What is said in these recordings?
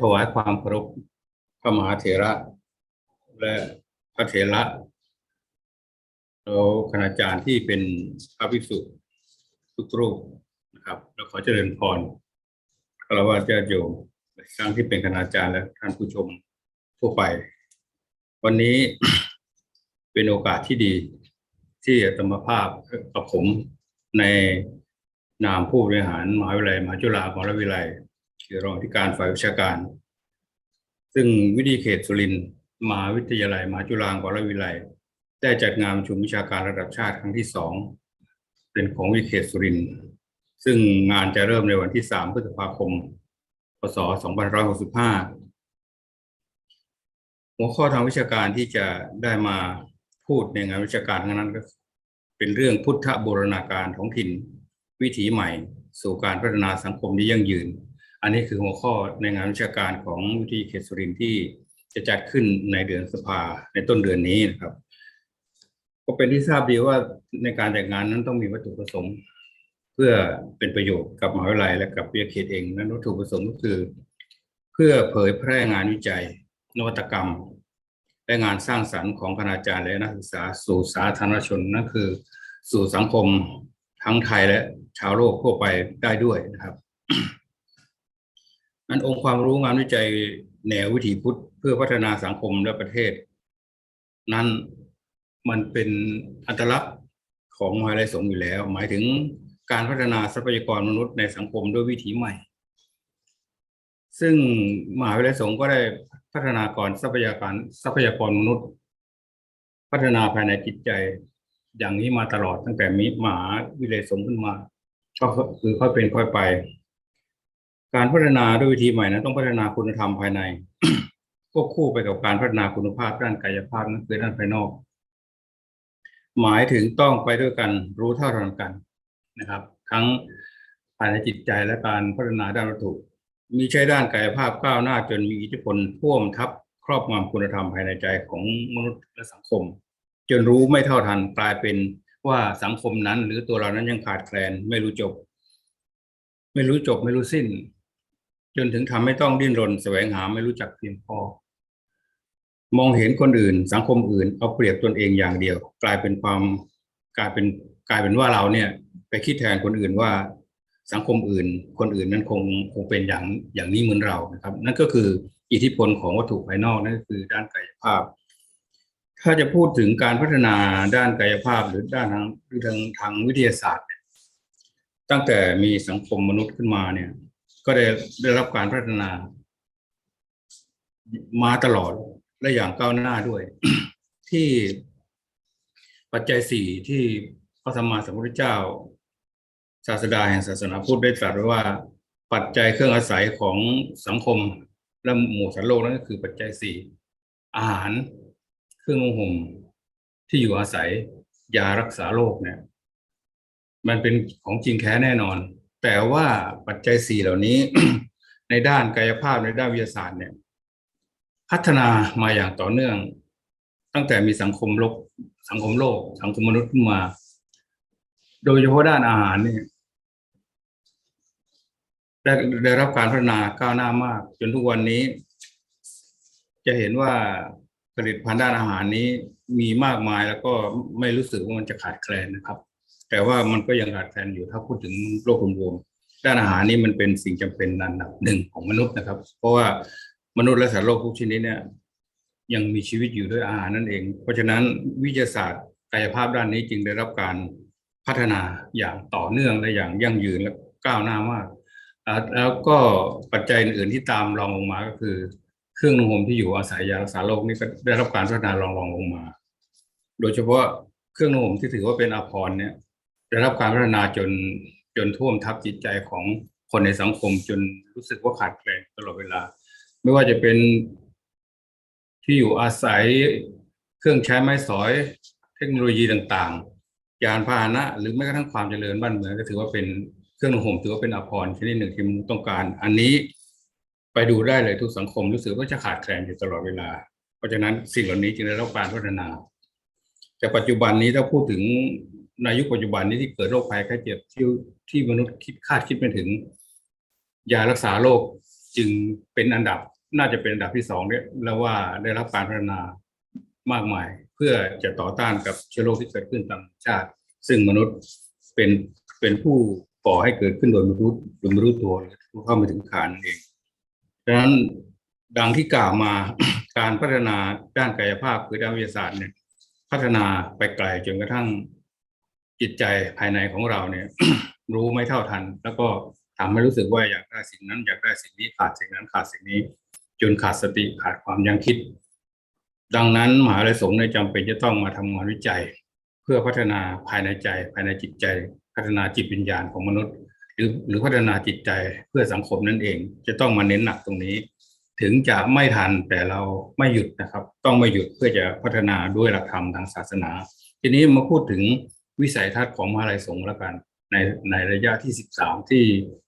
ขอถวายความเคารพพระมหาเถระ และพระเถระแล้วคณาจารย์ที่เป็นพระภิกษุทุกรูปนะครับ แล้วขอเจริญพรคารวะญาติโยมทั้งที่เป็นคณาจารย์และท่านผู้ชมทั่วไป วันนี้เป็นโอกาสที่ดีที่อาตมภาพกับผมในนามผู้บริหารมหาวิทยาลัยมหาจุฬาภรณวิทยาลัย คือรองที่การฝ่ายวิชาการ ซึ่งวิทยาเขตสุรินทร์มหาวิทยาลัยมหาจุฬาภรณวิทยาลัย ได้จัดงานประชุมวิชาการระดับชาติครั้งที่สองเป็นของวิทยเขตสุรินทร์ซึ่งงานจะเริ่มในวันที่สามพฤษภาคม พศ 2565 หัวข้อทางวิชาการที่จะได้มาพูดในงานวิชาการทั้งนั้นก็เป็นเรื่องพุทธบูรณาการท้องถิ่น วิถีใหม่ สู่การพัฒนาสังคมที่ยั่งยืน อันนี้คือหัวข้อในงานวิชาการของวิทยาเขตสุรินทร์ที่จะจัดขึ้นในเดือนสภาในต้นเดือนนี้นะครับ ก็เป็นที่ทราบดีว่าในการจัดงานนั้นต้องมีวัตถุประสงค์ เพื่อเป็นประโยชน์กับมหาวิทยาลัยและกับวิทยาเขตเองนั้นวัตถุประสงค์ก็คือ เพื่อเผยแพร่งานวิจัย นวัตกรรม และงานสร้างสรรค์ของคณาจารย์และนักศึกษาสู่สาธารณชนนั่นคือ สู่สังคมทั้งไทยและชาวโลกทั่วไปได้ด้วยนะครับ นั้นองค์ความรู้งานวิจัยแนววิถีพุทธ เพื่อพัฒนาสังคมและประเทศ นั้นมันเป็นอัตลักษณ์ของมหาวิทยาลัยสงฆ์อยู่แล้ว หมายถึงการพัฒนาทรัพยากรมนุษย์ในสังคมด้วยวิถีใหม่ ซึ่งมหาวิทยาลัยสงฆ์ก็ได้พัฒนากรทรัพยากรทรัพยากรมนุษย์ พัฒนาภายในจิตใจ อย่างนี้มาตลอดตั้งแต่มีมหาวิทยาลัยสงฆ์ขึ้นมา ก็คือค่อยเป็นค่อยไป การพัฒนาด้วยวิธีใหม่นั้นต้องพัฒนาคุณธรรมภายในควบคู่ไปกับการพัฒนาคุณภาพด้านกายภาพนั่นคือด้านภายนอก หมายถึงต้องไปด้วยกันรู้เท่าทันกันนะครับ ทั้งภายในจิตใจและการพัฒนาด้านวัตถุมีใช้ด้านกายภาพก้าวหน้าจนมีอิทธิพลท่วมทับครอบงำคุณธรรมภายในใจของมนุษย์และสังคม จนรู้ไม่เท่าทันกลายเป็นว่าสังคมนั้น หรือตัวเรานั้นยังขาดแคลนไม่รู้จบ ไม่รู้จบไม่รู้สิ้น จนถึงทำให้ต้องดิ้นรนแสวงหาไม่รู้จักเพียงพอ มองเห็นคนอื่น สังคมอื่น เอาเปรียบตนเองอย่างเดียว กลายเป็นความกลายเป็นกลายเป็นว่าเราเนี่ย ไปคิดแทนคนอื่นว่าสังคมอื่น คนอื่นนั้นคงคงเป็นอย่างอย่างนี้เหมือนเรานะครับ นั่นก็คืออิทธิพลของวัตถุภายนอกนั่นก็คือด้านกายภาพ ถ้าจะพูดถึงการพัฒนาด้านกายภาพหรือด้านทางทางทางวิทยาศาสตร์ ตั้งแต่มีสังคมมนุษย์ขึ้นมาเนี่ย ก็ได้ได้รับการพัฒนา มาตลอดและอย่างก้าวหน้าด้วย ที่ปัจจัยสี่ที่พระสัมมาสัมพุทธเจ้า ศาสดาแห่งศาสนาพุทธได้ตรัสไว้ว่า ปัจจัยเครื่องอาศัยของสังคมและหมู่สัตว์โลกนั่นก็คือปัจจัยสี่อาหารเครื่องนุ่งห่มที่อยู่อาศัยยารักษาโรคเนี่ย มันเป็นของจริงแท้แน่นอน แต่ว่าปัจจัยสี่เหล่านี้ ในด้านกายภาพในด้านวิทยาศาสตร์เนี่ย พัฒนามาอย่างต่อเนื่อง ตั้งแต่มีสังคมโลก สังคมโลก สังคมมนุษย์ขึ้นมา โดยเฉพาะด้านอาหารเนี่ยได้ได้รับการพัฒนาก้าวหน้ามาก จนทุกวันนี้ จะเห็นว่าผลิตภัณฑ์ด้านอาหารนี้มีมากมายแล้วก็ไม่รู้สึกว่ามันจะขาดแคลนนะครับ แต่ว่ามันก็ยังขาดแคลนอยู่ถ้าพูดถึงโลกรวมๆด้านอาหารนี้มันเป็นสิ่งจำเป็นอันดับหนึ่งของมนุษย์นะครับ เพราะว่ามนุษย์และสัตว์โลกทุกชนิดเนี่ยยังมีชีวิตอยู่ด้วยอาหารนั่นเอง เพราะฉะนั้นวิทยาศาสตร์กายภาพด้านนี้จึงได้รับการพัฒนาอย่างต่อเนื่องและอย่างยั่งยืนและก้าวหน้ามาก แล้วก็ปัจจัยอื่นที่ตามรองลงมาก็คือ เครื่องนุ่งห่มที่อยู่อาศัยยารักษาโรคนี่ก็ได้รับการพัฒนารองรองลงมา โดยเฉพาะเครื่องนุ่งห่มที่ถือว่าเป็นอภรณ์เนี่ย ได้รับการพัฒนาจนจนท่วมทับจิตใจของคนในสังคม จนรู้สึกว่าขาดแคลนตลอดเวลา ไม่ว่าจะเป็นที่อยู่อาศัยเครื่องใช้ไม้สอย เทคโนโลยีต่างๆ ยานพาหนะ หรือแม้กระทั่งความเจริญบ้านเมืองก็ถือว่าเป็นเครื่องนุ่งห่มถือว่าเป็นอภรณ์ชนิดหนึ่งที่มนุษย์ต้องการ อันนี้ไปดูได้เลยทุกสังคมรู้สึกว่าจะขาดแคลนอยู่ตลอดเวลา เพราะฉะนั้นสิ่งเหล่านี้จึงได้รับการพัฒนา แต่ปัจจุบันนี้ถ้าพูดถึง ในยุคปัจจุบันนี้ที่เกิดโรคภัยไข้เจ็บที่ที่มนุษย์คิดคาดคิดไม่ถึง ยารักษาโรคจึงเป็นอันดับน่าจะเป็นอันดับที่สองเนี่ยแล้วว่าได้รับการพัฒนามากมาย เพื่อจะต่อต้านกับเชื้อโรคที่เกิดขึ้นตามชาติ ซึ่งมนุษย์เป็นเป็นผู้ก่อให้เกิดขึ้นโดยไม่รู้โดยไม่รู้ตัวเข้าไม่ถึงขานนั่นเองดังนั้นดังที่กล่าวมาการพัฒนาด้านกายภาพคือด้านวิทยาศาสตร์เนี่ยพัฒนาไปไกลจนกระทั่ง จิตใจภายในของเราเนี่ย รู้ไม่เท่าทัน แล้วก็ทำให้รู้สึกว่าอยากได้สิ่งนั้นอยากได้สิ่งนี้ขาดสิ่งนั้นขาดสิ่งนี้จนขาดสติขาดความยั้งคิด ดังนั้นมหาลัยสงฆ์ในยจำเป็นจะต้องมาทำงานวิจัย เพื่อพัฒนาภายในใจ ภายในจิตใจ พัฒนาจิตวิญญาณของมนุษย์ หรือหรือพัฒนาจิตใจเพื่อสังคมนั่นเอง จะต้องมาเน้นหนักตรงนี้ ถึงจะไม่ทันแต่เราไม่หยุดนะครับ ต้องไม่หยุดเพื่อจะพัฒนาด้วยหลักธรรมทางศาสนา ทีนี้มาพูดถึง วิสัยทัศน์ของมหาลัยสงฆ์แล้วกัน ในในระยะที่ 13 ที่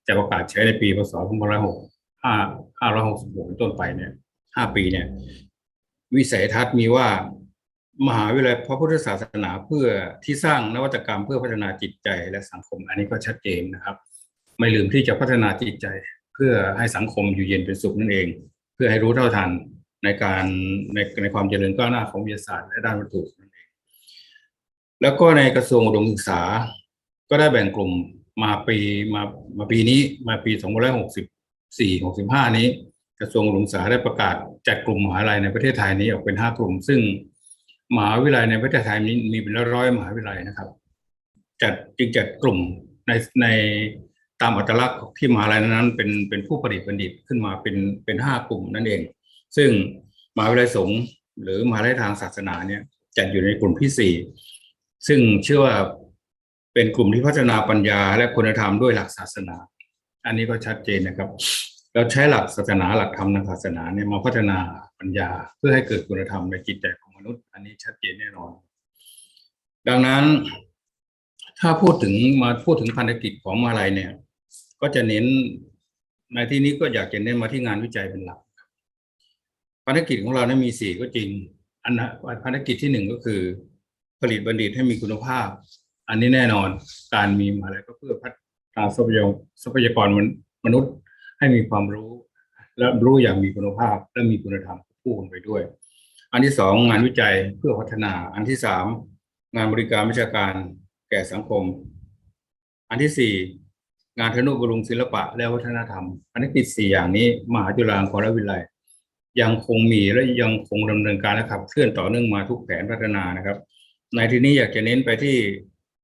จะประกาศใช้ในปีพศ2506 566เป็นต้นไปเนี่ย 5 ปีเนี่ย วิสัยทัศน์มีว่ามหาวิทยาลัยพระพุทธศาสนาเพื่อที่สร้างนวัตกรรมเพื่อพัฒนาจิตใจและสังคม อันนี้ก็ชัดเจนนะครับ ไม่ลืมที่จะพัฒนาจิตใจ เพื่อให้สังคมอยู่เย็นเป็นสุขนั่นเอง เพื่อให้รู้เท่าทันในการในในความเจริญก้าวหน้าของวิทยาศาสตร์และด้านวัตถุ แล้วก็ในกระทรวงอุดมศึกษา ก็ได้แบ่งกลุ่มมาปีมามาปีนี้มาปี2564 65 นี้ กระทรวงอุดมศึกษาได้ประกาศจัดกลุ่มมหาลัยในประเทศไทยนี้ออกเป็น 5 กลุ่ม ซึ่งมหาวิทยาลัยในประเทศไทยนี้มีเป็นร้อยมหาวิทยาลัยนะครับ จัดจึงจัดกลุ่มในในตามอัตลักษณ์ที่มหาลัยนั้นเป็นเป็นผู้ผลิตบัณฑิตขึ้นมาเป็นเป็นห้ากลุ่มนั่นเอง ซึ่งมหาวิทยาลัยสงฆ์หรือมหาวิทยาลัยทางศาสนาเนี่ยจัดอยู่ในกลุ่มที่สี่ ซึ่งเชื่อว่าเป็นกลุ่มที่พัฒนาปัญญาและคุณธรรมด้วยหลักศาสนา อันนี้ก็ชัดเจนนะครับ เราใช้หลักศาสนาหลักธรรมทางศาสนาเนี่ยมาพัฒนาปัญญาเพื่อให้เกิดคุณธรรมในจิตใจของมนุษย์ อันนี้ชัดเจนแน่นอน ดังนั้น ถ้าพูดถึงมาพูดถึงพันธกิจของมาลัยเนี่ย ก็จะเน้นในที่นี้ก็อยากจะเน้นมาที่งานวิจัยเป็นหลักภารกิจของเราเนี่ยมีสี่ก็จริง อันนะภารกิจที่หนึ่งก็คือ ผลิตบัณฑิตให้มีคุณภาพ อันนี้แน่นอนการมีมหาลัยก็เพื่อพัฒนาทรัพยากรทรัพยากรมนุษย์ให้มีความรู้ และรู้อย่างมีคุณภาพ และมีคุณธรรมคู่กันไปด้วย อันที่สองงานวิจัยเพื่อพัฒนา อันที่สามงานบริการวิชาการแก่สังคม อันที่สี่งานธนุบำรุงศิลปะและวัฒนธรรมภารกิจสี่อย่างนี้ มหาจุฬาลงกรณวิทยาลัยยังคงมีและยังคงดำเนินการและขับเคลื่อนต่อเนื่องมาทุกแผนพัฒนานะครับ ในที่นี้อยากจะเน้นไปที่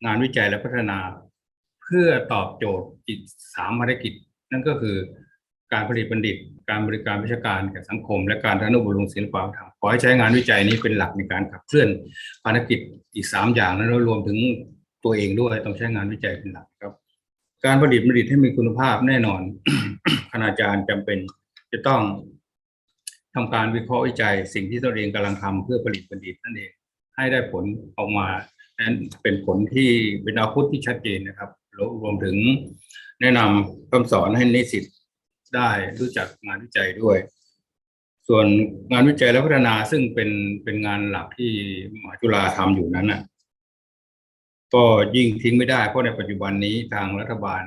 งานวิจัยและพัฒนา เพื่อตอบโจทย์อีกสามภารกิจ นั่นก็คือการผลิตบัณฑิต การบริการวิชาการแก่สังคม และการทนุบำรุงศิลปะวัฒนธรรมขอให้ใช้งานวิจัยนี้เป็นหลักในการขับเคลื่อนภารกิจอีกสามอย่างนั้นรวมถึงตัวเองด้วยต้องใช้งานวิจัยเป็นหลักครับ การผลิตบัณฑิตให้มีคุณภาพแน่นอนคณาจารย์จำเป็นจะต้องทำการวิเคราะห์วิจัยสิ่งที่ตนเองกำลังทำเพื่อผลิตบัณฑิตนั่นเอง ให้ได้ผลออกมานั้นเป็นผลที่เป็นอาวุธที่ชัดเจนนะครับรวมถึงแนะนำคำสอนให้นิสิตได้รู้จักงานวิจัยด้วย ส่วนงานวิจัยและพัฒนาซึ่งเป็นเป็นงานหลักที่มหาจุฬาทำอยู่นั้นน่ะก็ยิ่งทิ้งไม่ได้เพราะในปัจจุบันนี้ทางรัฐบาล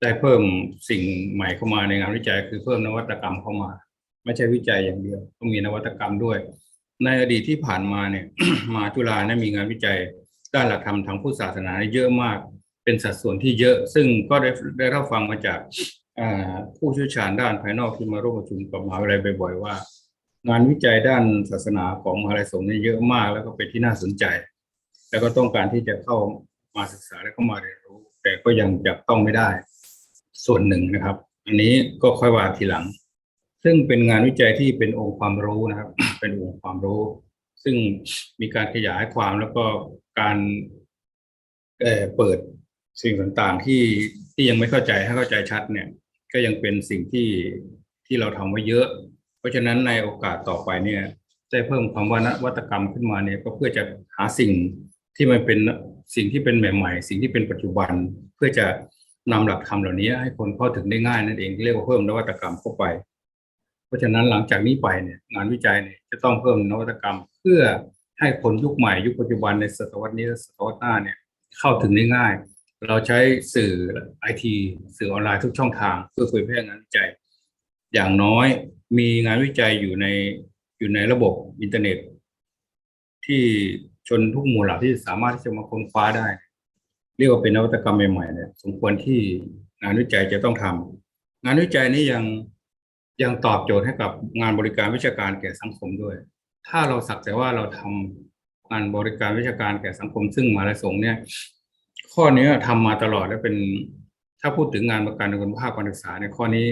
ได้เพิ่มสิ่งใหม่เข้ามาในงานวิจัย คือเพิ่มนวัตกรรมเข้ามา ไม่ใช่วิจัยอย่างเดียวต้องมีนวัตกรรมด้วย ในอดีตที่ผ่านมาเนี่ยมาจุฬาเนี่ยมีงานวิจัยด้านหลักธรรมทางพุทธศาสนาเยอะมาก เป็นสัดส่วนที่เยอะ ซึ่งก็ได้ได้รับฟังมาจากผู้เชี่ยวชาญด้านภายนอกที่มาร่วมประชุมกับมหาวิทยาลัยบ่อยๆว่า งานวิจัยด้านศาสนาของมหาลัยสงฆ์เนี่ยเยอะมากแล้วก็เป็นที่น่าสนใจ แล้วก็ต้องการที่จะเข้ามาศึกษาและเข้ามาเรียนรู้ แต่ก็ยังจับต้องไม่ได้ ส่วนหนึ่งนะครับ อันนี้ก็ค่อยว่าทีหลัง ซึ่งเป็นงานวิจัยที่เป็นองค์ความรู้นะครับ เป็นองค์ความรู้ ซึ่งมีการขยายความแล้วก็การเเปิดสิ่งต่างๆที่ที่ยังไม่เข้าใจให้เข้าใจชัดเนี่ย ก็ยังเป็นสิ่งที่ที่เราทำไว้เยอะ เพราะฉะนั้นในโอกาสต่อไปเนี่ยได้เพิ่มความว่านวัตกรรมขึ้นมาเนี่ยก็เพื่อจะหาสิ่งที่มันเป็นสิ่งที่เป็นใหม่ ๆ สิ่งที่เป็นปัจจุบันเพื่อจะนำหลักธรรมเหล่านี้ให้คนเข้าถึงได้ง่ายนั่นเองเรียกว่าเพิ่มนวัตกรรมเข้าไป ราะฉะนั้นหลังจากนี้ไปเนี่ยงานวิจัยเนี่ยจะต้องเพิ่มนวัตกรรม เพื่อให้คนยุคใหม่ยุคปัจจุบันในศตวรรษนี้และศตวรรษหน้าเนี่ยเข้าถึงได้ง่าย เราใช้สื่อไอทีสื่อออนไลน์ทุกช่องทางเพื่อเผยแพร่งานวิจัย อย่างน้อยมีงานวิจัยอยู่ในอยู่ในระบบอินเทอร์เน็ต ที่ชนทุกหมู่เหล่าที่สามารถที่จะมาค้นคว้าได้ เรียกว่าเป็นนวัตกรรมใหม่ๆเนี่ยสมควรที่งานวิจัยจะต้องทำงานวิจัยนี้ยัง ยังตอบโจทย์ให้กับงานบริการวิชาการแก่สังคมด้วย ถ้าเราสักแต่ว่าเราทำงานบริการวิชาการแก่สังคม ซึ่งมหาลัยสงฆ์เนี่ย ข้อนี้ทำมาตลอดและเป็นถ้าพูดถึงงานประกันคุณภาพการศึกษาในข้อนี้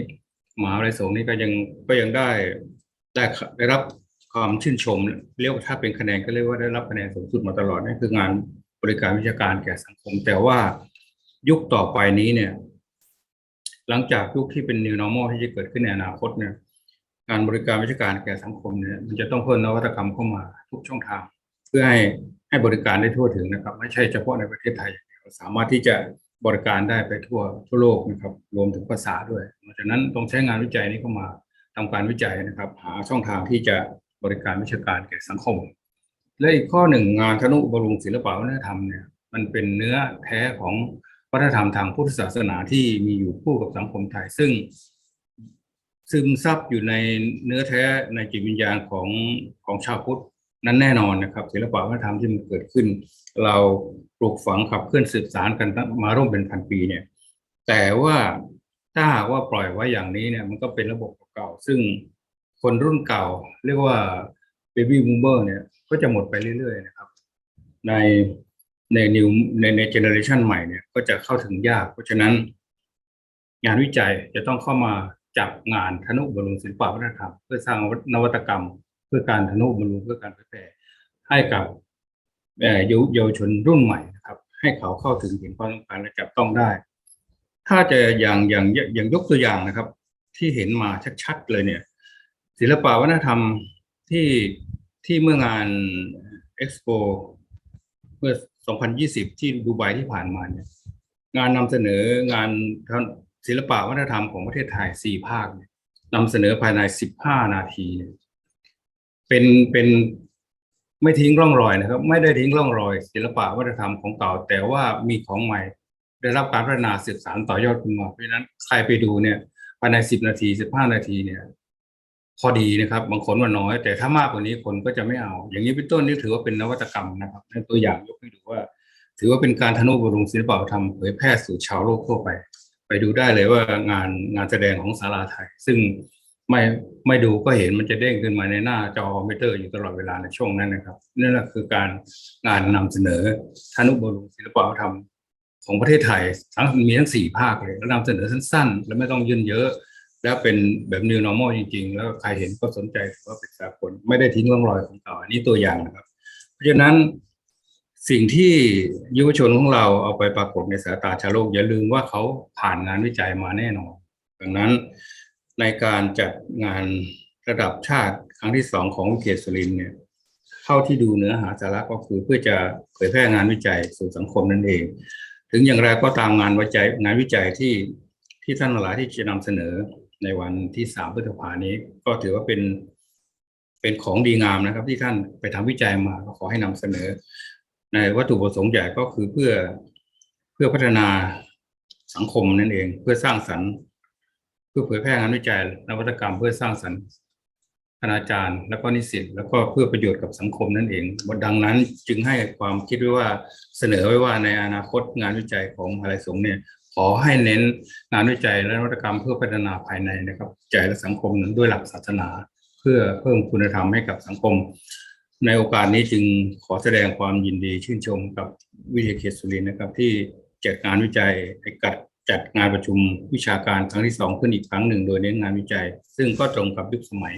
มหาวิทยาลัยสงฆ์นี่ก็ยังก็ยังได้ได้ได้รับความชื่นชมเรียกว่าถ้าเป็นคะแนนก็เรียกว่าได้รับคะแนนสูงสุดมาตลอดนั่นคืองานบริการวิชาการแก่สังคม แต่ว่ายุคต่อไปนี้เนี่ย หลังจากยุคที่เป็น new normal ที่จะเกิดขึ้นในอนาคตเนี่ยการบริการวิชาการแก่สังคมเนี่ยมันจะต้องเพิ่มนวัตกรรมเข้ามาทุกช่องทาง เพื่อให้ให้บริการได้ทั่วถึงนะครับ ไม่ใช่เฉพาะในประเทศไทยอย่าสามารถที่จะบริการได้ไปทั่วทั่วโลกนะครับรวมถึงภาษาด้วยเพราะฉะนั้นต้องใช้งานวิจัยนี้เข้ามาทำการวิจัยนะครับ หาช่องทางที่จะบริการวิชาการแก่สังคม และอีกข้อหนึ่งงานธนุบำรุงศิลปวัฒนธรรมเนี่ยมันเป็นเนื้อแท้ของ วัฒนธรรมทางพุทธศาสนาที่มีอยู่คู่กับสังคมไทย ซึ่ง ซึมซับอยู่ในเนื้อแท้ในจิตวิญญาณของของชาวพุทธนั้นแน่นอนนะครับศิลปวัฒนธรรมที่มันเกิดขึ้น เราปลูกฝังขับเคลื่อนสืบสารกันมาร่วมเป็นพันปีเนี่ย แต่ว่าถ้าหากว่าปล่อยไว้อย่างนี้เนี่ยมันก็เป็นระบบเก่า ซึ่งคนรุ่นเก่า เรียกว่า baby boomer เนี่ยก็จะหมดไปเรื่อยๆนะครับ ใน ใน new ในในเจเนอเรชันใหม่เนี่ยก็จะเข้าถึงยาก เพราะฉะนั้น งานวิจัยจะต้องเข้ามาจับงานธนุบำรุงศิลปวัฒนธรรมเพื่อสร้างนวัตกรรม เพื่อการธนุบำรุงเพื่อการเผยแพร่ให้กับเยาวเยาวชนรุ่นใหม่นะครับ ให้เขาเข้าถึงเห็นความต้องการและจับต้องได้ ถ้าจะอย่างอย่างอย่างยกตัวอย่างนะครับ ที่เห็นมาชัดๆเลยเนี่ย ศิลปวัฒนธรรมที่ที่เมื่องานเอ็กซ์โปเมื่อ 2020 ที่ดูไบที่ผ่านมาเนี่ยงานนำเสนองานศิลปะวัฒนธรรมของประเทศไทยสี่ภาคเนี่ยนำเสนอภายในสิบห้านาทีเนี่ยเป็นเป็นไม่ทิ้งร่องรอยนะครับ ไม่ได้ทิ้งร่องรอย ศิลปะวัฒนธรรมของเก่า แต่ว่ามีของใหม่ ได้รับการพัฒนาสืบสานต่อยอดขึ้นมาเพราะฉะนั้นใครไปดูเนี่ยภายในสิบนาทีสิบห้านาทีเนี่ย พอดีนะครับ บางคนว่าน้อย แต่ถ้ามากกว่านี้คนก็จะไม่เอา อย่างนี้เป็นต้นนี่ถือว่าเป็นนวัตกรรมนะครับในตัวอย่างยกให้ดูว่า ถือว่าเป็นการทนุบำรุงศิลปะธรรมเผยแพร่สู่ชาวโลกทั่วไป ไปดูได้เลยว่างานงานแสดงของศาลาไทย ซึ่งไม่ไม่ดูก็เห็นมันจะเด้งขึ้นมาในหน้าจอคอมพิวเตอร์อยู่ตลอดเวลาในช่วงนั้นนะครับนั่นแหละคือการงานนำเสนอทนุบำรุงศิลปะธรรมของประเทศไทยทั้งมีทั้งสี่ภาคเลยแล้วนำเสนอสั้นๆ และไม่ต้องยืนเยอะ แล้วเป็นแบบ new normal จริง ๆ แล้วใครเห็นก็สนใจว่าเป็นสากลไม่ได้ทิ้งร่องรอยของเก่าอันนี้ตัวอย่างนะครับ เพราะฉะนั้นสิ่งที่ยุวชนของเราเอาไปปรากฏในสายตาชาวโลก อย่าลืมว่าเขาผ่านงานวิจัยมาแน่นอน ดังนั้นในการจัดงานระดับชาติครั้งที่สองของวิเกตสุรินเนี่ยเท่าที่ดูเนื้อหาสาระก็คือเพื่อจะเผยแพร่งานวิจัยสู่สังคมนั่นเอง ถึงอย่างไรก็ตามงานวิจัยงานวิจัยที่ที่ท่านหลายที่จะนำเสนอ ในวันที่สามพฤษภานี้ก็ถือว่าเป็นเป็นของดีงามนะครับ ที่ท่านไปทำวิจัยมาก็ขอให้นำเสนอ ในวัตถุประสงค์ใหญ่ก็คือเพื่อเพื่อพัฒนาสังคมนั่นเอง เพื่อสร้างสรรค์ เพื่อเผยแพร่งานวิจัยนวัตกรรม เพื่อสร้างสรรค์ คณาจารย์ แล้วก็นิสิตแล้วก็เพื่อประโยชน์กับสังคมนั่นเอง ดังนั้นจึงให้ความคิดไว้ว่าเสนอไว้ว่าในอนาคตงานวิจัยของมหาลัยสงฆ์เนี่ยขอให้เน้นงานวิจัยและนวัตกรรมเพื่อพัฒนาภายในนะครับใจและสังคมด้วยหลักศาสนา เพื่อเพิ่มคุณธรรมให้กับสังคม ในโอกาสนี้จึงขอแสดงความยินดีชื่นชมกับวิทยาเขตสุรินทร์นะครับ ที่จัดงานวิจัยให้กัดจัดงานประชุมวิชาการครั้งที่สองขึ้นอีกครั้งหนึ่ง โดยเน้นงานวิจัย ซึ่งก็ตรงกับยุคสมัย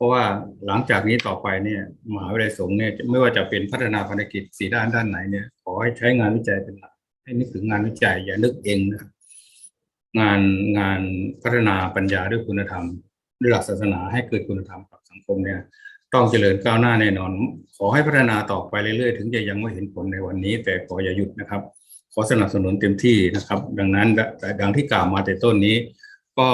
ราะว่าหลังจากนี้ต่อไปเนี่ยมหาวิทยาลัยสงฆ์เนี่ยไม่ว่าจะเป็นพัฒนาภารกิจสีด้านด้านไหนเนี่ย ขอให้ใช้งานวิจัยเป็นหลักให้นึกถึงงานวิจัย อย่านึกเองนะครับงานงานพัฒนาปัญญาด้วยคุณธรรมด้วยหลักศาสนาให้เกิดคุณธรรมกับสังคมเนี่ย ต้องเจริญก้าวหน้าแน่นอน ขอให้พัฒนาต่อไปเรื่อยๆ ถึงจะยังไม่เห็นผลในวันนี้ แต่ขออย่าหยุดนะครับ ขอสนับสนุนเต็มที่นะครับ ดังนั้นแต่ดังที่กล่าวมาแต่ต้นนี้ ก็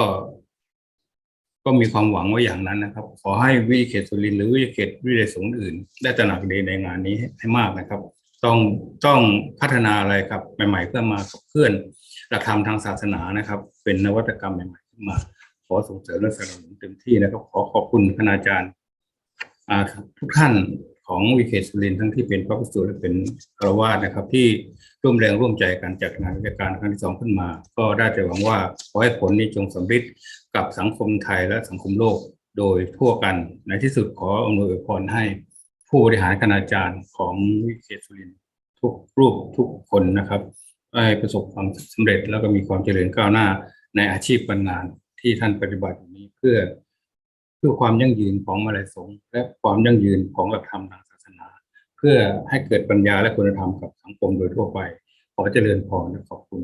ก็มีความหวังว่าอย่างนั้นนะครับ ขอให้วิเขตสุรินหรือวิเขตวิทยาสงฆ์อื่น ได้ตระหนักดีในงานนี้ให้มากนะครับ ต้องต้องพัฒนาอะไรครับใหม่ ๆ เพื่อมาขับเคลื่อนหลักธรรมทางศาสนานะครับ เป็นนวัตกรรมใหม่ๆขึ้นมา ขอส่งเสริมและสนับสนุนเต็มที่นะครับ ขอขอบคุณคณาจารย์ทุกท่านของวิเคสุรินทั้งที่เป็นพระภิกษุและเป็นคาวาสนะครับที่ ร่วมแรงร่วมใจกันจัดงานวิชาการครั้งที่สองขึ้นมา ก็ได้แต่หวังว่าขอให้ผลนี้จงสำเร็จกับสังคมไทยและสังคมโลกโดยทั่วกัน ในที่สุดขออำนวยอวยพรให้ผู้บริหารคณาจารย์ของวิเคสุรินทุกรูปทุกคนนะครับให้ประสบความสำเร็จแล้วก็มีความเจริญก้าวหน้าในอาชีพการงานที่ท่านปฏิบัติอยู่นี้เพื่อ เพื่อความยั่งยืนของมาลายสงและความยั่งยืนของหลักธรรมทางศาสนา เพื่อให้เกิดปัญญาและคุณธรรมกับสังคมโดยทั่วไป ขอเจริญพรและขอบคุณ